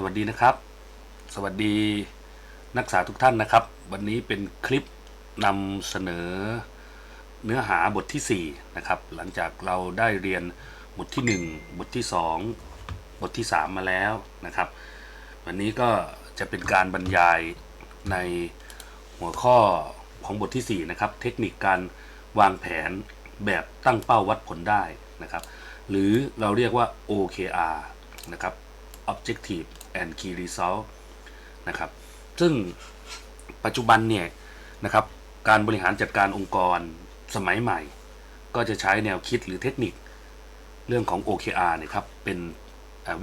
สวัสดีนะครับ สวัสดีนักศึกษาทุกท่านนะครับ วันนี้เป็นคลิปนำเสนอเนื้อหาบทที่ 4 นะครับ หลังจากเราได้เรียนบทที่ 1 บทที่ 2 บทที่ 3 มาแล้วนะครับ วันนี้ก็จะเป็นการบรรยายในหัวข้อของบทที่ 4 นะครับ เทคนิคการวางแผนแบบตั้งเป้าวัดผลได้นะครับ หรือเราเรียกว่า OKR นะครับ Objective and Key Result นะครับ ซึ่งปัจจุบันเนี่ยนะครับ การบริหารจัดการองค์กรสมัยใหม่ ก็จะใช้แนวคิดหรือเทคนิคเรื่องของ OKR เนยครับ เป็น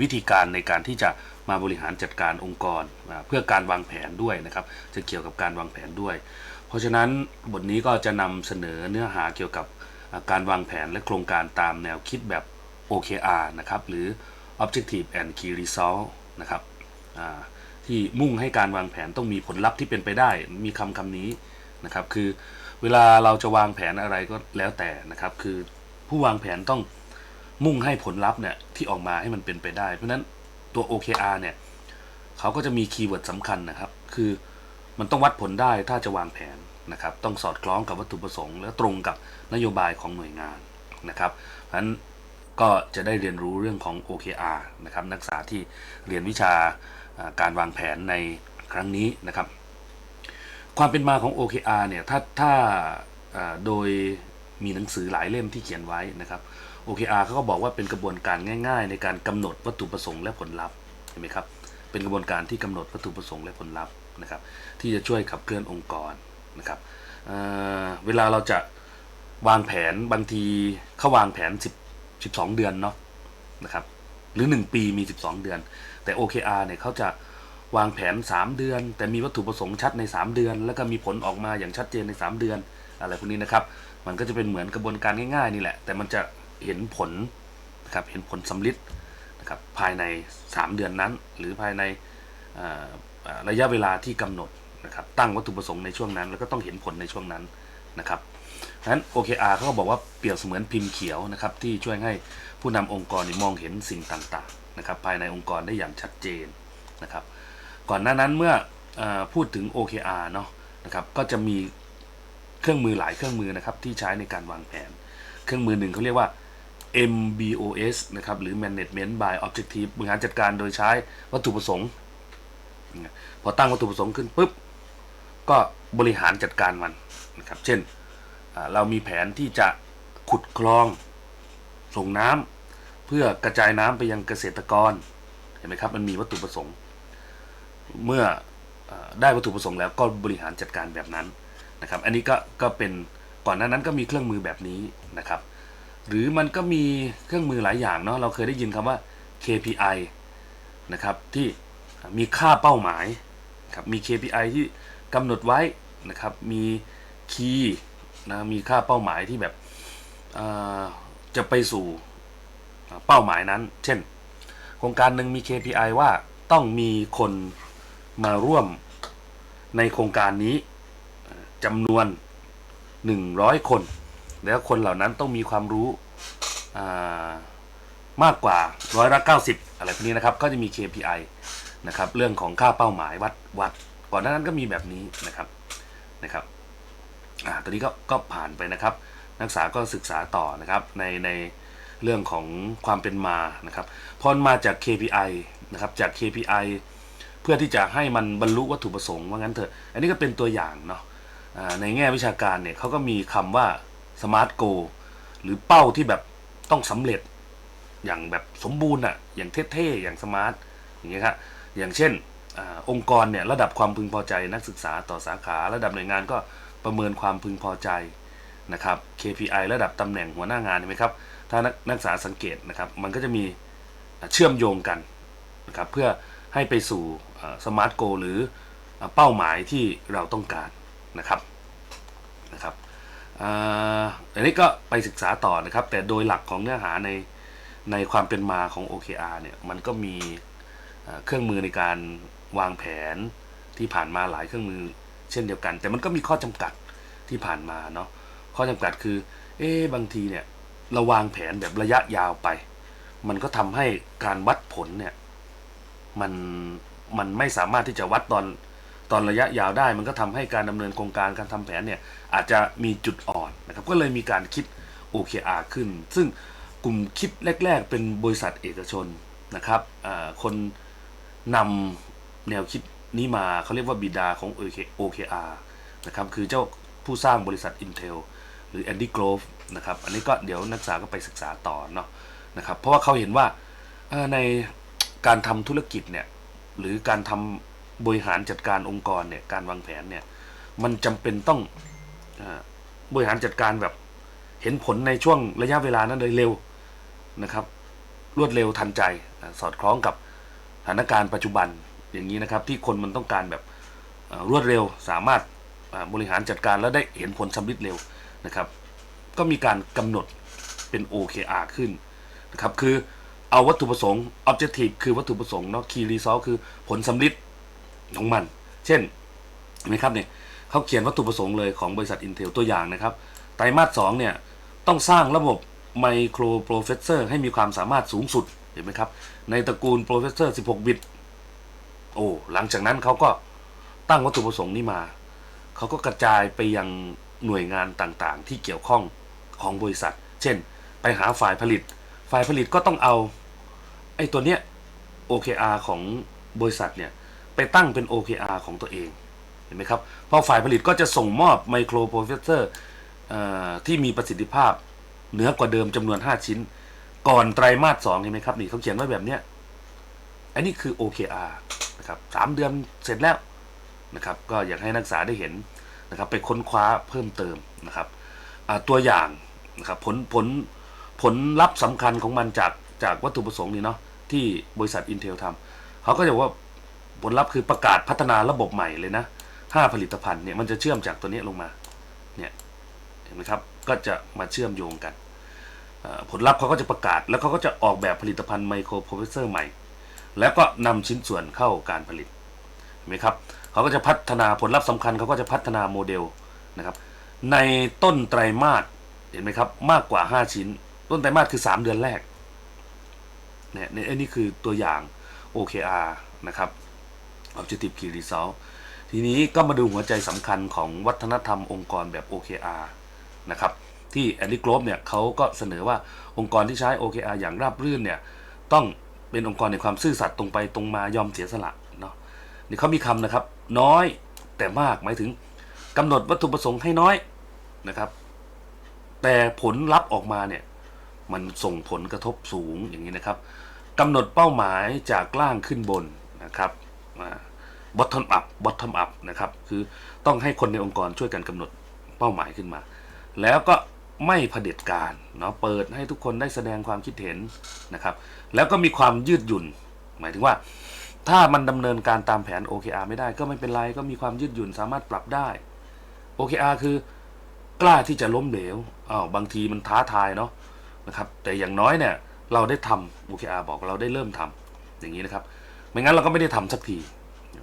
วิธีการในการที่จะมาบริหารจัดการองค์กร เพื่อการวางแผนด้วยนะครับ จะเกี่ยวกับการวางแผนด้วย เพราะฉะนั้นบทนี้ก็จะนำเสนอเนื้อหาเกี่ยวกับการวางแผนและโครงการตามแนวคิดแบบ OKR นะครับ หรือ Objective and Key Result นะครับที่มุ่งให้การวางแผนต้องมีผลลัพธ์ที่เป็นไปได้ มีคำคำนี้นะครับคือเวลาเราจะวางแผนอะไรก็แล้วแต่นะครับ คือผู้วางแผนต้องมุ่งให้ผลลัพธ์เนี่ยที่ออกมาให้มันเป็นไปได้ เพราะฉะนั้นตัว OKR เนี่ยเขาก็จะมีคีย์เวิร์ดสำคัญนะครับ คือมันต้องวัดผลได้ถ้าจะวางแผนนะครับ ต้องสอดคล้องกับวัตถุประสงค์ และตรงกับนโยบายของหน่วยงานนะครับเพราะฉะนั้น ก็จะได้เรียนรู้เรื่องของ OKR นะครับนักศึกษาที่เรียนวิชาการวางแผนในครั้งนี้นะครับ ความเป็นมาของ OKR เนี่ยถ้าถ้าโดยมีหนังสือหลายเล่มที่เขียนไว้นะครับ OKR เขาก็บอกว่าเป็นกระบวนการง่าย ๆ ในการกำหนดวัตถุประสงค์และผลลัพธ์เห็นไหมครับเป็นกระบวนการที่กำหนดวัตถุประสงค์และผลลัพธ์นะครับ ที่จะช่วยขับเคลื่อนองค์กรนะครับเเวลาเราจะวางแผนบางทีเขาวางแผน 10 12 เดือนเนาะนะครับ หรือ 1 ปีมี 12 เดือน แต่ OKR เนี่ยเขาจะวางแผน 3 เดือน แต่มีวัตถุประสงค์ชัดใน 3 เดือน แล้วก็มีผลออกมาอย่างชัดเจนใน 3 เดือน อะไรพวกนี้นะครับ มันก็จะเป็นเหมือนกระบวนการง่ายๆนี่แหละ แต่มันจะเห็นผลนะครับเห็นผลสำลิดนะครับภายใน 3 เดือนนั้น หรือภายในระยะเวลาที่กำหนดนะครับตั้งวัตถุประสงค์ในช่วงนั้น แล้วก็ต้องเห็นผลในช่วงนั้นนะครับ นั้น OKR เขาก็บอกว่าเปรียบเสมือนพิมพ์เขียวนะครับที่ช่วยให้ผู้นำองค์กรมองเห็นสิ่งต่างๆนะครับภายในองค์กรได้อย่างชัดเจนนะครับ ก่อนหน้านั้นเมื่ออพูดถึง OKR เนาะนะครับก็จะมีเครื่องมือหลายเครื่องมือนะครับที่ใช้ในการวางแผน เครื่องมือหนึ่งเขาเรียกว่า MBOS นะครับหรือ Management by Objective บริหารจัดการโดยใช้วัตถุประสงค์พอตั้งวัตถุประสงค์ขึ้นปุ๊บก็บริหารจัดการมันนะครับ เช่น เรามีแผนที่จะขุดคลองส่งน้ำเพื่อกระจายน้ำไปยังเกษตรกรเห็นไหมครับ มันมีวัตถุประสงค์ เมื่ออได้วัตถุประสงค์แล้วก็บริหารจัดการแบบนั้นนะครับ อันนี้ก็ก็เป็นก่อนหน้านั้นก็มีเครื่องมือแบบนี้นะครับ หรือมันก็มีเครื่องมือหลายอย่างเนาะเราเคยได้ยินคำว่า KPI นะครับที่มีค่าเป้าหมายครับมี KPI ที่กำหนดไว้นะครับมี Key นะมีค่าเป้าหมายที่แบบจะไปสู่เป้าหมายนั้น เช่น โครงการหนึ่งมี KPI ว่าต้องมีคนมาร่วมในโครงการนี้จำนวน 100 คน แล้วคนเหล่านั้นต้องมีความรู้มากกว่าร้อยละ90 อะไรพวกนี้นะครับ ก็จะมี KPI นะครับ เรื่องของค่าเป้าหมายวัดวัด ก่อนหน้านั้นก็มีแบบนี้นะครับนะครับ อ่าตอนนี้ก็ก็ผ่านไปนะครับ นักศึกษาก็ศึกษาต่อนะครับในในเรื่องของความเป็นมานะครับพอมาจาก KPI นะครับจาก KPI เพื่อที่จะให้มันบรรลุวัตถุประสงค์ว่างั้นเถอะ อันนี้ก็เป็นตัวอย่างเนาะอ่าในแง่วิชาการเนี่ยเขาก็มีคำว่า smart goal หรือเป้าที่แบบต้องสำเร็จอย่างแบบสมบูรณ์อะอย่างเท่ๆ อย่างสมาร์ทอย่างเงี้ยครับอย่างเช่นอาองค์กรเนี่ยระดับความพึงพอใจนักศึกษาต่อสาขา ระดับหน่วยงานก็ ประเมินความพึงพอใจนะครับ KPI ระดับตำแหน่งหัวหน้างานเห็นไหมครับ ถ้านักนักศึกษาสังเกตนะครับ มันก็จะมีเชื่อมโยงกันนะครับเพื่อให้ไปสู่สมาร์ทโกหรือเป้าหมายที่เราต้องการนะครับนะครับอันนี้ก็ไปศึกษาต่อนะครับ แต่โดยหลักของเนื้อหาในในความเป็นมาของ OKR เนี่ยมันก็มีเครื่องมือในการวางแผนที่ผ่านมาหลายเครื่องมือ เช่นเดียวกัน แต่มันก็มีข้อจำกัดที่ผ่านมาเนาะข้อจำกัดคือ เอ๊ะบางทีเนี่ยเราวางแผนแบบระยะยาวไป มันก็ทำให้การวัดผลเนี่ยมันมันไม่สามารถที่จะวัดตอนตอนระยะยาวได้ มันก็ทำให้การดำเนินโครงการการทำแผนเนี่ยอาจจะมีจุดอ่อนนะครับก็เลยมีการคิด OKR ขึ้น ซึ่งกลุ่มคิดแรก ๆ เป็นบริษัทเอกชนนะครับคนนำแนวคิด นี้มาเขาเรียกว่าบิดาของ OKR นะครับคือเจ้าผู้สร้างบริษัท Intel หรือ Andy Grove นะครับอันนี้ก็เดี๋ยวนักศึกษาก็ไปศึกษาต่อเนาะนะครับเพราะว่าเขาเห็นว่าในการทำธุรกิจเนี่ยหรือการทำบริหารจัดการองค์กรเนี่ยการวางแผนเนี่ยมันจำเป็นต้องอบริหารจัดการแบบเห็นผลในช่วงระยะเวลานั้นเลยเร็วนะครับ รวดเร็วทันใจสอดคล้องกับสถานการณ์ปัจจุบัน อย่างนี้นะครับ ที่คนมันต้องการแบบรวดเร็ว สามารถบริหารจัดการแล้วได้เห็นผลสำลิดเร็วนะครับ ก็มีการกำหนดเป็น OKR ขึ้นนะครับ คือเอาวัตถุประสงค์ Objective คือวัตถุประสงค์เนาะ Key Result คือผลสำลิดของมัน เช่นเห็นไหมครับเนี่ยเขาเขียนวัตถุประสงค์เลยของบริษัท Intel ตัวอย่างนะครับ ไตรมาส2เนี่ยต้องสร้างระบบไมโครโปรเฟสเซอร์ให้มีความสามารถสูงสุด เห็นไหมครับ ในตระกูลโปรเฟสเซอร์ 16 บิต โอ้หลังจากนั้นเขาก็ตั้งวัตถุประสงค์นี้มา เขาก็กระจายไปยังหน่วยงานต่างๆ ที่เกี่ยวข้องของบริษัท เช่น ไปหาฝ่ายผลิต ฝ่ายผลิตก็ต้องเอาไอ้ตัวเนี้ย OKR ของบริษัทเนี่ยไปตั้งเป็น OKR ของตัวเองเห็นไหมครับพราะฝ่ายผลิตก็จะส่งมอบไมโครโปรเฟสเซอร์ที่มีประสิทธิภาพเหนือกว่าเดิมจำนวน 5 ชิ้น ก่อนไตรมาส2เห็นไหมครับนี่เขาเขียนไว้แบบเนี้ยอันนี้คือ OKR นะครับสามเดือนเสร็จแล้วนะครับก็อยากให้นักศึกษาได้เห็นนะครับไปค้นคว้าเพิ่มเติมนะครับตัวอย่างนะครับผลผลผลลัพธ์สำคัญของมันจากจากวัตถุประสงค์นี้เนาะที่บริษัท Intel ทำเขาก็จะบอกว่าผลลัพธ์คือประกาศพัฒนาระบบใหม่เลยนะห้าผลิตภัณฑ์เนี่ยมันจะเชื่อมจากตัวนี้ลงมาเนี่ยเห็นไหมครับก็จะมาเชื่อมโยงกัน ผลลัพธ์เขาก็จะประกาศแล้วเขาก็จะออกแบบผลิตภัณฑ์ไมโครโปรเฟสเซอร์ใหม่ แล้วก็นำชิ้นส่วนเข้าการผลิตเห็นไหมครับเขาก็จะพัฒนาผลลัพธ์สำคัญเขาก็จะพัฒนาโมเดลนะครับในต้นไตรมาสเห็นไหมครับมากกว่า 5 ชิ้น ต้นไตรมาสคือ 3 เดือนแรกเนี่ยนี่นี่คือตัวอย่าง OKR นะครับ Objective Key Result ทีนี้ก็มาดูหัวใจสำคัญของวัฒนธรรมองค์กรแบบ OKR นะครับที่แอนดี้กรอบเนี่ยเขาก็เสนอว่าองค์กรที่ใช้ OKR อย่างราบรื่นเนี่ยต้อง เป็นองค์กรในความซื่อสัตย์ตรงไปตรงมายอมเสียสละเนาะนี่เขามีคำนะครับ น้อยแต่มากหมายถึงกำหนดวัตถุประสงค์ให้น้อยนะครับ แต่ผลลัพธ์ออกมาเนี่ยมันส่งผลกระทบสูงอย่างนี้นะครับกำหนดเป้าหมายจากล่างขึ้นบนนะครับ bottom up bottom up นะครับ คือต้องให้คนในองค์กรช่วยกันกำหนดเป้าหมายขึ้นมา แล้วก็ ไม่เผด็จการเนาะเปิดให้ทุกคนได้แสดงความคิดเห็นนะครับ แล้วก็มีความยืดหยุ่น หมายถึงว่า ถ้ามันดำเนินการตามแผน OKR ไม่ได้ก็ไม่เป็นไรก็มีความยืดหยุ่นสามารถปรับได้ OKR คือกล้าที่จะล้มเหลวอ้าวบางทีมันท้าทายเนาะนะครับ แต่อย่างน้อยเนี่ย เราได้ทำ OKR บอกเราได้เริ่มทำอย่างนี้นะครับ ไม่งั้นเราก็ไม่ได้ทำสักที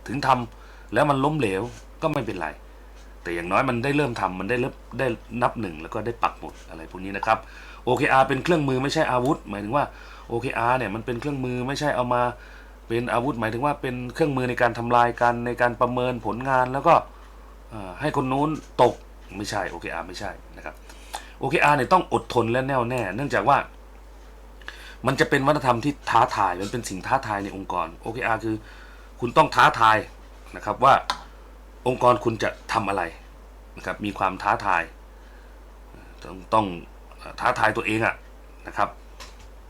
ถึงทำแล้วมันล้มเหลวก็ไม่เป็นไร แต่อย่างน้อยมันได้เริ่มทำมันได้เริ่มได้นับหนึ่งแล้วก็ได้ปักหมุดอะไรพวกนี้นะครับ OKR เป็นเครื่องมือไม่ใช่อาวุธ หมายถึงว่า OKR เนี่ยมันเป็นเครื่องมือไม่ใช่เอามาเป็นอาวุธ หมายถึงว่าเป็นเครื่องมือในการทำลายกันในการประเมินผลงานแล้วก็ให้คนนู้นตกไม่ใช่ OKR ไม่ใช่นะครับ OKR เนี่ยต้องอดทนและแน่วแน่ เนื่องจากว่า มันจะเป็นวัฒนธรรมที่ท้าทายมันเป็นสิ่งท้าทายในองค์กร OKR คือ คุณต้องท้าทายนะครับว่า องค์กรคุณจะทำอะไรนะครับมีความท้าทายต้องต้องท้าทายตัวเองอะนะครับ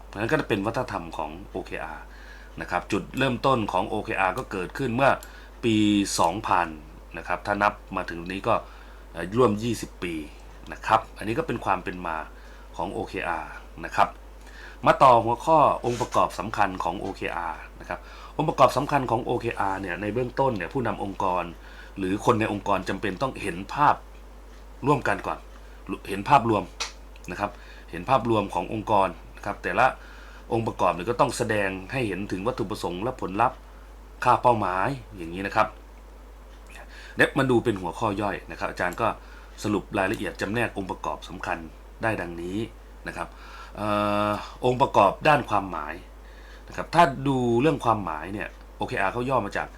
เพราะนั้นก็จะเป็นวัฒนธรรมของ OKR นะครับจุดเริ่มต้นของ OKR ก็เกิดขึ้นเมื่อปี 2000 นะครับถ้านับมาถึงนี้ก็ร่วม 20 ปีนะครับอันนี้ก็เป็นความเป็นมาของ OKR นะครับมาต่อหัวข้อองค์ประกอบสำคัญของ OKR นะครับองค์ประกอบสำคัญของ OKR เนี่ยในเบื้องต้นเนี่ยผู้นำองค์กร หรือคนในองค์กรจำเป็นต้องเห็นภาพร่วมกันก่อน เห็นภาพรวมนะครับ เห็นภาพรวมขององค์กรนะครับ แต่ละองค์ประกอบเนี่ยก็ต้องแสดงให้เห็นถึงวัตถุประสงค์และผลลัพธ์ค่าเป้าหมายอย่างนี้นะครับเดี๋ยวมาดูเป็นหัวข้อย่อยนะครับ อาจารย์ก็สรุปรายละเอียดจำแนกองค์ประกอบสำคัญได้ดังนี้นะครับออองค์ประกอบด้านความหมายนะครับถ้าดูเรื่องความหมายเนี่ย OKR เขาย่อมาจาก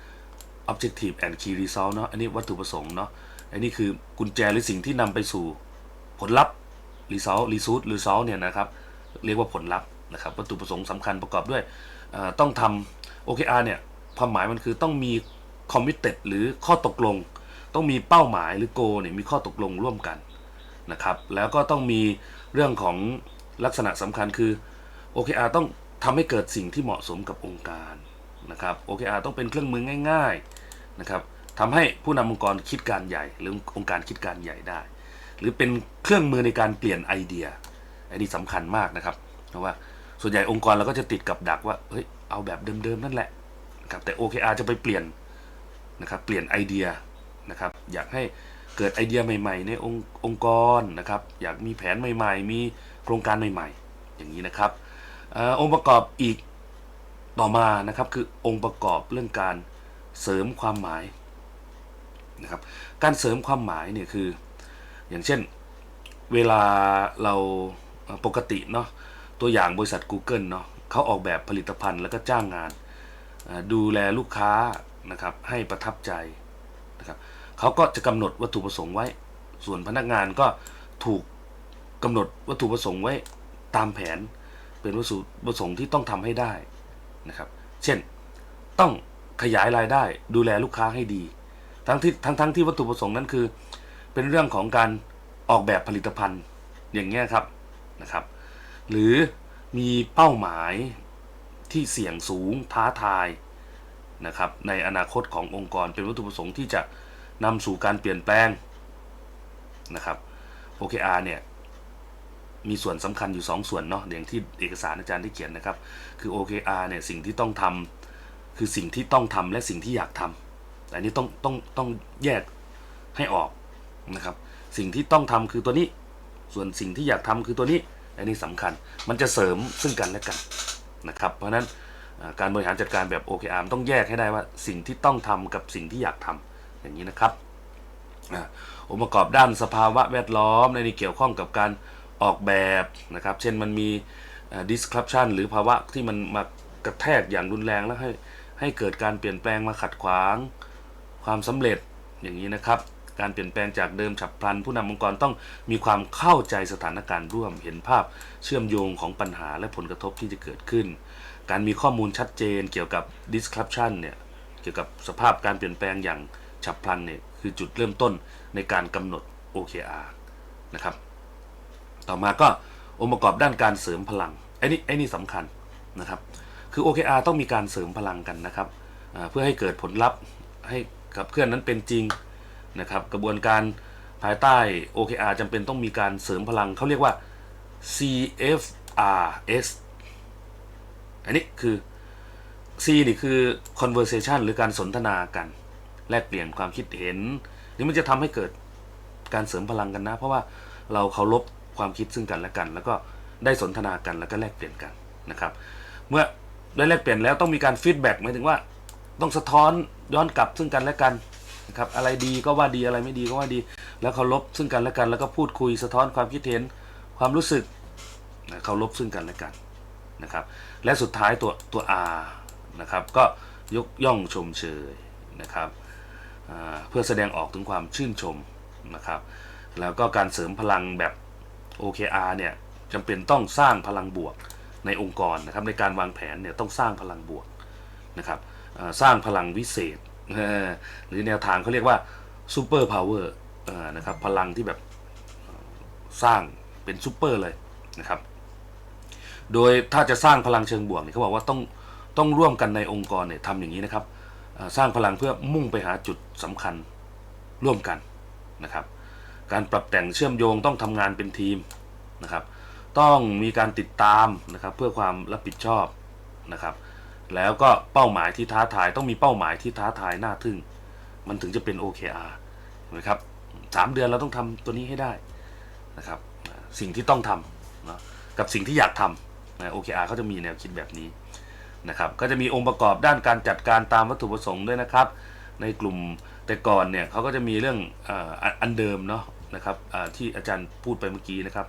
Objective and Key Result เนาะอันนี้วัตถุประสงค์เนาะอันนี้คือกุญแจหรือสิ่งที่นำไปสู่ผลลัพธ์ Result Result Result เนี่ยนะครับ เรียกว่าผลลัพธ์นะครับวัตถุประสงค์สำคัญประกอบด้วยเอ่อต้องทำ OKR เนี่ยความหมายมันคือต้องมี committed หรือข้อตกลง ต้องมีเป้าหมายหรือ goal เนี่ยมีข้อตกลงร่วมกันนะครับแล้วก็ต้องมีเรื่องของลักษณะสำคัญคือ OKR ต้องทำให้เกิดสิ่งที่เหมาะสมกับองค์การ นะครับ OKR ต้องเป็นเครื่องมือง่าย ๆนะครับทำให้ผู้นำองค์กรคิดการใหญ่ หรือองค์การคิดการใหญ่ได้ หรือเป็นเครื่องมือในการเปลี่ยนไอเดีย อันนี้สำคัญมากนะครับ เพราะว่าส่วนใหญ่องค์กรเราก็จะติดกับดักว่าเฮ้ยเอาแบบเดิมๆนั่นแหละนะครับแต่ OKR จะไปเปลี่ยนนะครับเปลี่ยนไอเดียนะครับอยากให้เกิดไอเดียใหม่ๆ ในองค์องค์กรนะครับอยากมีแผนใหม่ๆ มีโครงการใหม่ๆ อย่างนี้นะครับอองค์ประกอบอีก ต่อมานะครับคือองค์ประกอบเรื่องการเสริมความหมายนะครับการเสริมความหมายเนี่ยคืออย่างเช่นเวลาเราปกติเนาะตัวอย่างบริษัท Google เนาะเขาออกแบบผลิตภัณฑ์แล้วก็จ้างงาน ดูแลลูกค้านะครับให้ประทับใจนะครับเขาก็จะกำหนดวัตถุประสงค์ไว้ ส่วนพนักงานก็ถูกกำหนดวัตถุประสงค์ไว้ตามแผน เป็นวัตถุประสงค์ที่ต้องทำให้ได้ นะครับ เช่น ต้องขยายรายได้ดูแลลูกค้าให้ดี ทั้งที่ทั้งทั้งที่วัตถุประสงค์นั้นคือ เป็นเรื่องของการออกแบบผลิตภัณฑ์อย่างเงี้ยครับนะครับ หรือมีเป้าหมายที่เสี่ยงสูงท้าทายนะครับ ในอนาคตขององค์กรเป็นวัตถุประสงค์ที่จะนำสู่การเปลี่ยนแปลงนะครับ OKR เนี่ย มีส่วนสำคัญอยู่ 2 ส่วนเนาะอย่างที่เอกสารอาจารย์ได้เขียนนะครับ คือ OKR เนี่ยสิ่งที่ต้องทำคือสิ่งที่ต้องทำและสิ่งที่อยากทำแต่อันนี้ต้องต้องต้องแยกให้ออกนะครับ สิ่งที่ต้องทำคือตัวนี้ ส่วนสิ่งที่อยากทำคือตัวนี้อันนี้สำคัญมันจะเสริมซึ่งกันและกันนะครับ เพราะฉะนั้นการบริหารจัดการแบบ OKR ต้องแยกให้ได้ว่าสิ่งที่ต้องทำกับสิ่งที่อยากทำอย่างนี้นะครับอ่าองค์ประกอบด้านสภาวะแวดล้อมในนี้เกี่ยวข้องกับการ ออกแบบนะครับ เช่นมันมี disruption หรือภาวะที่มันมากระแทกอย่างรุนแรงแล้วให้ให้เกิดการเปลี่ยนแปลงมาขัดขวาง ความสำเร็จอย่างนี้นะครับ การเปลี่ยนแปลงจากเดิมฉับพลัน ผู้นำองค์กรต้องมีความเข้าใจสถานการณ์ร่วม เห็นภาพเชื่อมโยงของปัญหาและผลกระทบที่จะเกิดขึ้น การมีข้อมูลชัดเจนเกี่ยวกับ disruption เนี่ยเกี่ยวกับสภาพการเปลี่ยนแปลงอย่างฉับพลันเนี่ยคือจุดเริ่มต้นในการกำหนด OKR นะครับ ต่อมาก็องค์ประกอบด้านการเสริมพลังไอ้นี่ไอ้นี่สำคัญนะครับ คือ OKR ต้องมีการเสริมพลังกันนะครับเพื่อให้เกิดผลลัพธ์ให้กับเพื่อนนั้นเป็นจริงนะครับ กระบวนการภายใต้ OKR จำเป็นต้องมีการเสริมพลังเขาเรียกว่า CFRS อันนี้คือ C นี่คือ conversation หรือการสนทนากัน แลกเปลี่ยนความคิดเห็น นี่มันจะทำให้เกิดการเสริมพลังกันนะ เพราะว่าเราเคารพ ความคิดซึ่งกันและกัน แล้วก็ได้สนทนากันแล้วก็แลกเปลี่ยนกันนะครับ เมื่อได้แลกเปลี่ยนแล้วต้องมีการฟีดแบ็กหมายถึงว่า ต้องสะท้อนย้อนกลับซึ่งกันและกันนะครับอะไรดีก็ว่าดีอะไรไม่ดีก็ว่าดี แล้วเคารพซึ่งกันและกัน แล้วก็พูดคุยสะท้อนความคิดเห็นความรู้สึกนะเคารพซึ่งกันและกันนะครับและสุดท้ายตัวตัว R นะครับก็ยกย่องชมเชยนะครับเพื่อแสดงออกถึงความชื่นชมนะครับแล้วก็การเสริมพลังแบบ OKR เนี่ยจำเป็นต้องสร้างพลังบวกในองค์กรนะครับในการวางแผนเนี่ยต้องสร้างพลังบวกนะครับสร้างพลังวิเศษ หรือแนวทางเขาเรียกว่าซูเปอร์พาวเวอร์นะครับพลังที่แบบสร้างเป็นซูเปอร์เลยนะครับโดยถ้าจะสร้างพลังเชิงบวกเนี่ยเขาบอกว่าต้องต้องร่วมกันในองค์กรเนี่ยทำอย่างนี้นะครับสร้างพลังเพื่อมุ่งไปหาจุดสำคัญร่วมกันนะครับ การปรับแต่งเชื่อมโยงต้องทำงานเป็นทีมนะครับ ต้องมีการติดตามนะครับเพื่อความรับผิดชอบนะครับ แล้วก็เป้าหมายที่ท้าทายต้องมีเป้าหมายที่ท้าทายน่าทึ่ง มันถึงจะเป็น OKR เห็นไหมครับสามเดือนเราต้องทำตัวนี้ให้ได้นะครับ สิ่งที่ต้องทำนะกับสิ่งที่อยากทำนะ OKR เขาจะมีแนวคิดแบบนี้นะครับ ก็จะมีองค์ประกอบด้านการจัดการตามวัตถุประสงค์ด้วยนะครับ ในกลุ่ม แต่ก่อนเนี่ยเขาก็จะมีเรื่องอ,อันเดิมเนาะนะครับที่อาจารย์พูดไปเมื่อกี้นะครับ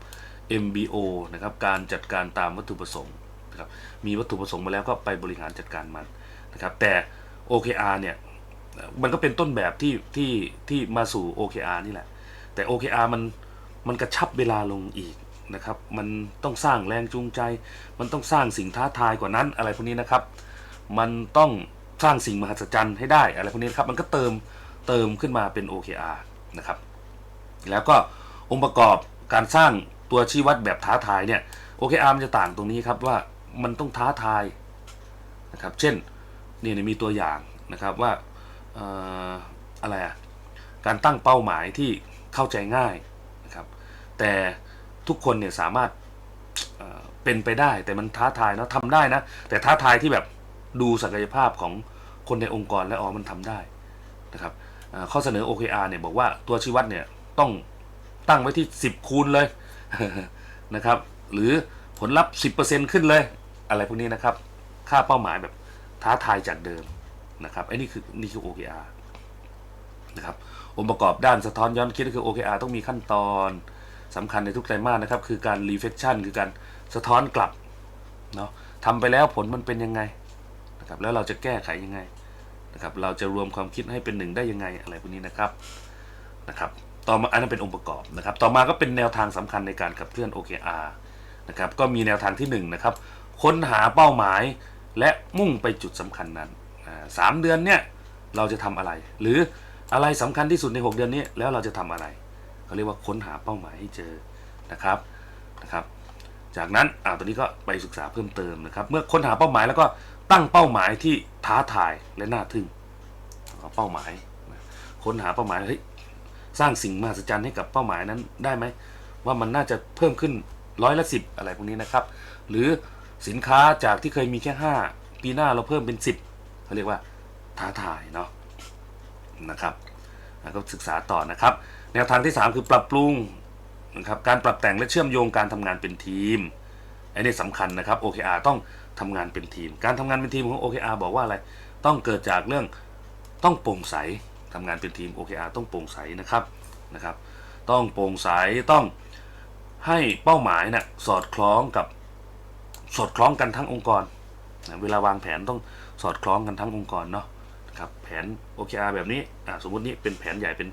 MBO นะครับการจัดการตามวัตถุประสงค์นะครับมีวัตถุประสงค์มาแล้วก็ไปบริหารจัดการมันนะครับแต่ OKR เนี่ยมันก็เป็นต้นแบบที่ที่ที่มาสู่ OKR นี่แหละ แต่ OKR มันมันกระชับเวลาลงอีกนะครับมันต้องสร้างแรงจูงใจ มันต้องสร้างสิ่งท้าทายกว่านั้นอะไรพวกนี้นะครับ มันต้องสร้างสิ่งมหัศจรรย์ให้ได้อะไรพวกนี้นครับมันก็เติม เติมขึ้นมาเป็น OKR นะครับ แล้วก็องค์ประกอบการสร้างตัวชี้วัดแบบท้าทายเนี่ย OKR มันจะต่างตรงนี้ครับว่ามันต้องท้าทายนะครับ เช่นนี่เนี่ยมีตัวอย่างนะครับว่าอะไรอะการตั้งเป้าหมายที่เข้าใจง่ายนะครับ แต่ทุกคนเนี่ยสามารถเป็นไปได้แต่มันท้าทายเนอะทำได้นะ แต่ท้าทายที่แบบดูศักยภาพของคนในองค์กรและอ๋อมันทำได้นะครับ ข้อเสนอ OKR เนี่ยบอกว่าตัวชี้วัดเนี่ยต้องตั้งไว้ที่ 10 คูณเลยนะครับหรือผลลัพธ์ 10%ขึ้นเลย อะไรพวกนี้นะครับ ค่าเป้าหมายแบบท้าทายจากเดิมนะครับไอ้นี่คือนี่คือ OKR นะครับองค์ประกอบด้านสะท้อนย้อนคิดก็คือ OKR ต้องมีขั้นตอนสำคัญในทุกไตรมาสนะครับ คือการ reflection คือการสะท้อนกลับเนาะทำไปแล้วผลมันเป็นยังไงนะครับแล้วเราจะแก้ไขยังไง นะครับเราจะรวมความคิดให้เป็นหนึ่งได้ยังไงอะไรพวกนี้นะครับนะครับต่อมาอันนั้นเป็นองค์ประกอบนะครับ ต่อมาก็เป็นแนวทางสำคัญในการขับเคลื่อน OKR นะครับก็มีแนวทางที่1นะครับค้นหาเป้าหมายและมุ่งไปจุดสำคัญนั้นสามเดือนเนี่ยเราจะทำอะไร หรืออะไรสำคัญที่สุดใน 6 เดือนนี้แล้วเราจะทำอะไรเขาเรียกว่าค้นหาเป้าหมายให้เจอนะครับนะครับ จากนั้นอ่าตัวนี้ก็ไปศึกษาเพิ่มเติมนะครับ เมื่อค้นหาเป้าหมายแล้วก็ ตั้งเป้าหมายที่ท้าทายและน่าทึ่งเป้าหมาย ค้นหาเป้าหมายเฮ้ยสร้างสิ่งมหัศจรรย์ให้กับเป้าหมายนั้นได้ไหมว่ามันน่าจะเพิ่มขึ้นร้อยละสิบอะไรพวกนี้นะครับ หรือสินค้าจากที่เคยมีแค่ 5 ปีหน้าเราเพิ่มเป็น 10เขาเรียกว่าท้าทายเนาะนะครับก็ศึกษาต่อนะครับ แนวทางที่ 3 คือปรับปรุงนะครับการปรับแต่งและเชื่อมโยงการทำงานเป็นทีมไอันนี้สำคัญนะครับ OKR ต้อง ทำงานเป็นทีม การทำงานเป็นทีมของ OKR บอกว่าอะไร ต้องเกิดจากเรื่องต้องโปร่งใสทำงานเป็นทีม OKR ต้องโปร่งใสนะครับนะครับ ต้องโปร่งใสต้องให้เป้าหมายนะ่ะสอดคล้องกับสอดคล้องกันทั้งองค์กรนะเวลาวางแผนต้องสอดคล้องกันทั้งองค์กรเนาะนะครับแผน OKR แบบนี้สมมุตินี้เป็นแผนใหญ่เป็น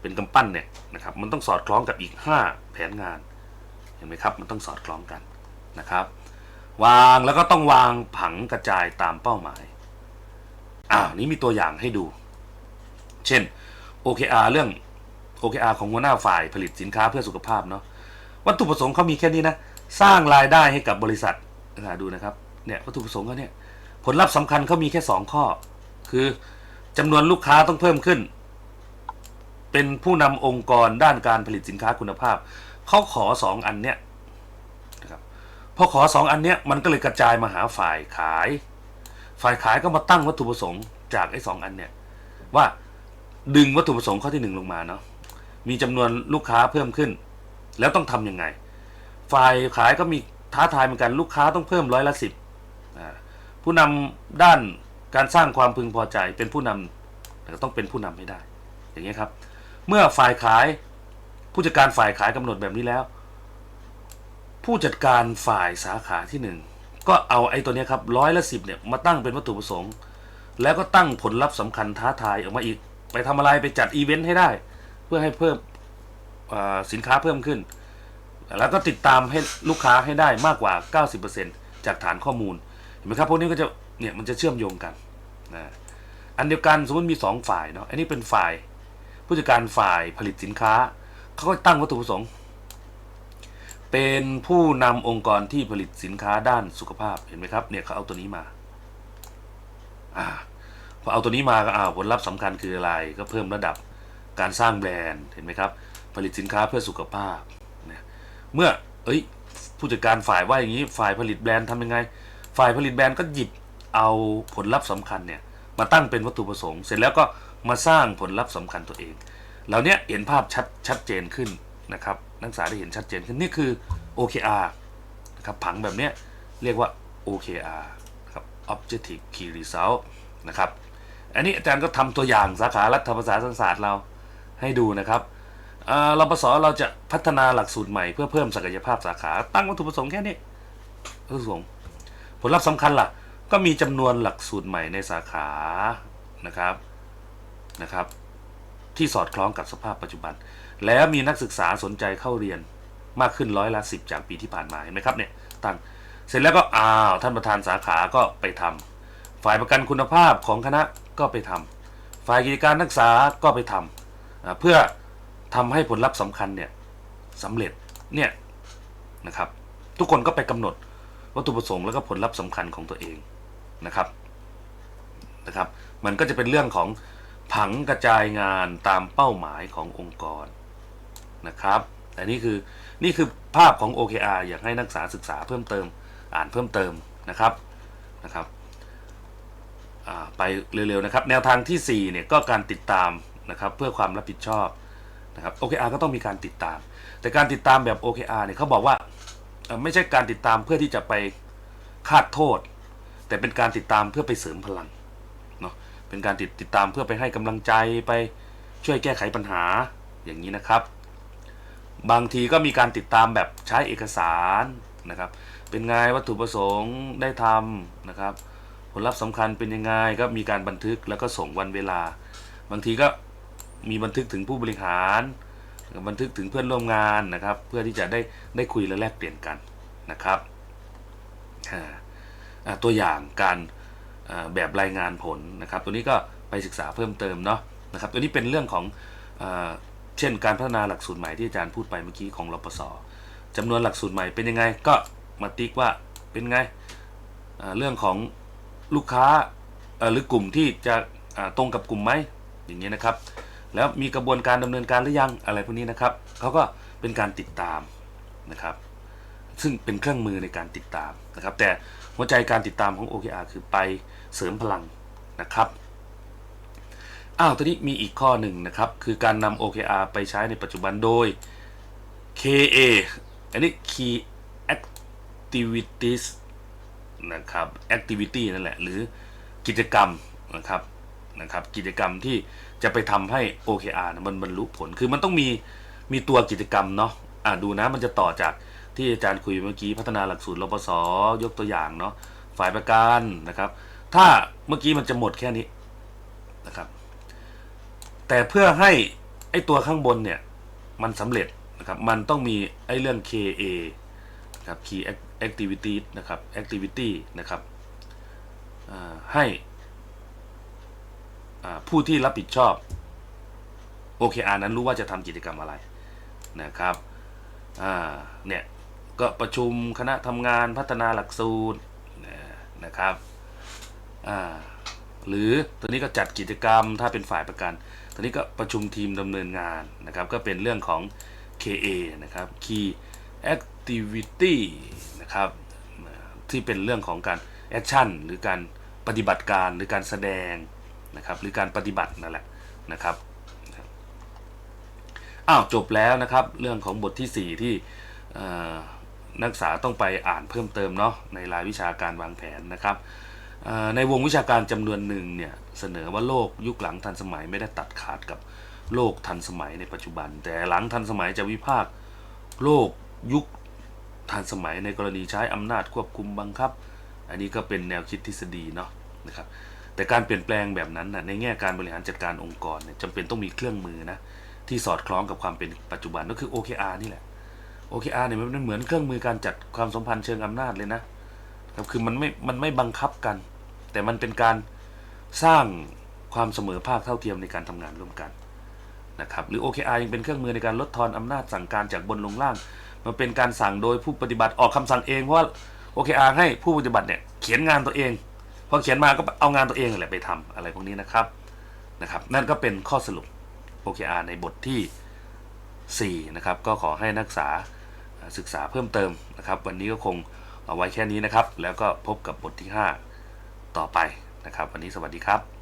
เป็นกำปั้นเนี่ยนะครับมันต้องสอดคล้องกับอีก 5 แผนงานเห็นไหมครับมันต้องสอดคล้องกันนะครับ วางแล้วก็ต้องวางผังกระจายตามเป้าหมายอ่านี้มีตัวอย่างให้ดู เช่น OKR เรื่อง OKR ของหัวหน้าฝ่ายผลิตสินค้าเพื่อสุขภาพเนาะวัตถุประสงค์เขามีแค่นี้นะ สร้างรายได้ให้กับบริษัทดูนะครับเนี่ยวัตถุประสงค์เขาเนี่ยผลลัพธ์สำคัญเขามีแค่ 2 ข้อ คือจำนวนลูกค้าต้องเพิ่มขึ้น เป็นผู้นำองค์กรด้านการผลิตสินค้าคุณภาพเขาขอ 2 อันเนี้ย พอขอ2อันเนี้ยมันก็เลยกระจายมาหาฝ่ายขาย ฝ่ายขายก็มาตั้งวัตถุประสงค์จากไอ้สองอันเนี่ยว่าดึงวัตถุประสงค์ข้อที่หนึ่งลงมาเนาะมีจำนวนลูกค้าเพิ่มขึ้น แล้วต้องทำยังไง ฝ่ายขายก็มีท้าทายเหมือนกันลูกค้าต้องเพิ่มร้อยละสิบผู้นำด้านการสร้างความพึงพอใจเป็นผู้นำแต่ต้องเป็นผู้นำให้ได้ อย่างนี้ครับ เมื่อฝ่ายขายผู้จัดการฝ่ายขายกำหนดแบบนี้แล้ว ผู้จัดการฝ่ายสาขาที่หนึ่งก็เอาไอ้ตัวนี้ครับร้อยละสิบเนี่ยมาตั้งเป็นวัตถุประสงค์ แล้วก็ตั้งผลลัพธ์สำคัญท้าทายออกมาอีก ไปทำอะไรไปจัดอีเวนต์ให้ได้ เพื่อให้เพิ่มสินค้าเพิ่มขึ้น แล้วก็ติดตามให้ลูกค้าให้ได้มากกว่า 90%จากฐานข้อมูลเห็นไหมครับพวกนี้ก็จะเนี่ยมันจะเชื่อมโยงกันนะอันเดียวกันสมมติมี 2 ฝ่ายเนาะอันนี้เป็นฝ่าย ผู้จัดการฝ่ายผลิตสินค้าเขาก็ตั้งวัตถุประสงค์ เป็นผู้นำองค์กรที่ผลิตสินค้าด้านสุขภาพเห็นไหมครับเนี่ยเขาเอาตัวนี้มาอ่าพอเอาตัวนี้มาก็อ้าวผลลัพธ์สำคัญคืออะไรก็เพิ่มระดับการสร้างแบรนด์เห็นไหมครับ ผลิตสินค้าเพื่อสุขภาพเนี่ยเมื่อเอ้ยผู้จัดการฝ่ายว่าอย่างนี้ฝ่ายผลิตแบรนด์ทำยังไง ฝ่ายผลิตแบรนด์ก็หยิบเอาผลลัพธ์สำคัญเนี่ยมาตั้งเป็นวัตถุประสงค์ เสร็จแล้วก็มาสร้างผลลัพธ์สำคัญตัวเองเหล่านี้เห็นภาพชัดชัดเจนขึ้นนะครับ นักศึกษาได้เห็นชัดเจนขึ้นนี่คือ OKR นะครับผังแบบนี้เรียกว่า OKR นะครับ Objective Key Result นะครับอันนี้อาจารย์ก็ทำตัวอย่างสาขารัฐประศาสศาสตร์เราให้ดูนะครับเราประสเราจะพัฒนาหลักสูตรใหม่เพื่อเพิ่มศักยภาพสาขา ตั้งวัตถุประสงค์แค่นี้วัตถุประสงค์ผลลัพธ์สำคัญล่ะ ก็มีจำนวนหลักสูตรใหม่ในสาขานะครับนะครับ ที่สอดคล้องกับสภาพปัจจุบัน แล้วมีนักศึกษาสนใจเข้าเรียนมากขึ้นร้อยละสิบจากปีที่ผ่านมาเห็นไหมครับเนี่ยตั้งเสร็จแล้วก็อ้าวท่านประธานสาขาก็ไปทำฝ่ายประกันคุณภาพของคณะก็ไปทำฝ่ายกิจการนักศึกษาก็ไปทำอ่าเพื่อทำให้ผลลัพธ์สำคัญเนี่ยสำเร็จเนี่ยนะครับ ทุกคนก็ไปกำหนดวัตถุประสงค์แล้วก็ผลลัพธ์สำคัญของตัวเองนะครับนะครับ มันก็จะเป็นเรื่องของผังกระจายงานตามเป้าหมายขององค์กร นะครับแต่นี่คือนี่คือภาพของ OKR อยากให้นักศึกษาศึกษาเพิ่มเติมอ่านเพิ่มเติมนะครับนะครับไปเร็วๆนะครับ แนวทางทีสี่4เนี่ยก็การติดตามนะครับเพื่อความรับผิดชอบนะครับ OKR ก็ต้องมีการติดตาม แต่การติดตามแบบ OKR เนี่ยเขาบอกว่าไม่ใช่การติดตามเพื่อที่จะไปคาดโทษ แต่เป็นการติดตามเพื่อไปเสริมพลังเนาะเป็นการติดติดตามเพื่อไปให้กำลังใจไปช่วยแก้ไขปัญหาอย่างนี้นะครับ บางทีก็มีการติดตามแบบใช้เอกสารนะครับ เป็นไงวัตถุประสงค์ได้ทำนะครับ ผลลัพธ์สำคัญเป็นยังไงก็มีการบันทึกแล้วก็ส่งวันเวลา บางทีก็มีบันทึกถึงผู้บริหาร บันทึกถึงเพื่อนร่วมงานนะครับ เพื่อที่จะได้ได้คุยและแลกเปลี่ยนกันนะครับตัวอย่างการแบบรายงานผลนะครับ ตัวนี้ก็ไปศึกษาเพิ่มเติมเนาะนะครับ ตัวนี้เป็นเรื่องของ เช่นการพัฒนาหลักสูตรใหม่ที่อาจารย์พูดไปเมื่อกี้ของรปศจำนวนหลักสูตรใหม่เป็นยังไงก็มาติ๊กว่าเป็นไงเรื่องของลูกค้าหรือกลุ่มที่จะตรงกับกลุ่มไหมอย่างเงี้นะครับ แล้วมีกระบวนการดำเนินการหรือยังอะไรพวกนี้นะครับเขาก็เป็นการติดตามนะครับ ซึ่งเป็นเครื่องมือในการติดตามนะครับ แต่หัวใจการติดตามของ OKR คือไปเสริมพลังนะครับ อ้าวตอนนี้มีอีกข้อหนึ่งนะครับ คือการนำ OKR ไปใช้ในปัจจุบันโดย KA อันนี้ Key Activities นะครับ Activity นั่นแหละ หรือกิจกรรมนะครับนะครับ กิจกรรมที่จะไปทำให้ OKR นะมันบรรลุผล คือมันต้องมีมีตัวกิจกรรมเนาะอ่าดูนะมันจะต่อจากที่อาจารย์คุยเมื่อกี้พัฒนาหลักสูตรรปศยกตัวอย่างเนาะฝ่ายประกันนะครับ ถ้าเมื่อกี้มันจะหมดแค่นี้นะครับ แต่เพื่อให้ไอตัวข้างบนเนี่ย มันสำเร็จนะครับ มันต้องมีไอเรื่อง KA นะครับ Key Activity นะครับ Activity นะครับให้ผู้ที่รับผิดชอบ OKR นั้นรู้ว่าจะทำกิจกรรมอะไรนะครับเนี่ยก็ประชุมคณะทำงานพัฒนาหลักสูตรนะครับอ่า หรือตัวนี้ก็จัดกิจกรรมถ้าเป็นฝ่ายประกันตอนนี้ก็ประชุมทีมดำเนินงานนะครับ ก็เป็นเรื่องของ KA นะครับ Key Activity นะครับที่เป็นเรื่องของการ Action หรือการปฏิบัติการหรือการแสดงนะครับหรือการปฏิบัตินั่นแหละนะครับอ้าวจบแล้วนะครับ เรื่องของบทที่ 4 ที่เอ่นักศึกษาต้องไปอ่านเพิ่มเติมเนาะในรายวิชาการวางแผนนะครับ ในวงวิชาการจำนวนหนึ่งเนี่ยเสนอว่าโลกยุคหลังทันสมัยไม่ได้ตัดขาดกับโลกทันสมัยในปัจจุบัน แต่หลังทันสมัยจะวิพากษ์โลกยุคทันสมัยในกรณีใช้อำนาจควบคุมบังคับ อันนี้ก็เป็นแนวคิดทฤษฎีเนาะนะครับแต่การเปลี่ยนแปลงแบบนั้นนะในแง่การบริหารจัดการองค์กรเนี่ยจำเป็นต้องมีเครื่องมือนะที่สอดคล้องกับความเป็นปัจจุบันก็คือ OKR นี่แหละ OKR เนี่ยมันเหมือนเครื่องมือการจัดความสัมพันธ์เชิงอำนาจเลยนะครับคือมันไม่มันไม่บังคับกัน แต่มันเป็นการสร้างความเสมอภาคเท่าเทียมในการทำงานร่วมกันนะครับหรือ OKR ยังเป็นเครื่องมือในการลดทอนอำนาจสั่งการจากบนลงล่าง มันเป็นการสั่งโดยผู้ปฏิบัติออกคำสั่งเองเพราะว่า OKR ให้ผู้ปฏิบัติเนี่ยเขียนงานตัวเองพอเขียนมาก็เอางานตัวเองแหละไปทำอะไรพวกนี้นะครับนะครับ นั่นก็เป็นข้อสรุป OKR ในบทที่ 4 นะครับ ก็ขอให้นักศึกษาศึกษาเพิ่มเติมนะครับ วันนี้ก็คงเอาไว้แค่นี้นะครับ แล้วก็พบกับบทที่ 5 ต่อไปนะครับ วันนี้สวัสดีครับ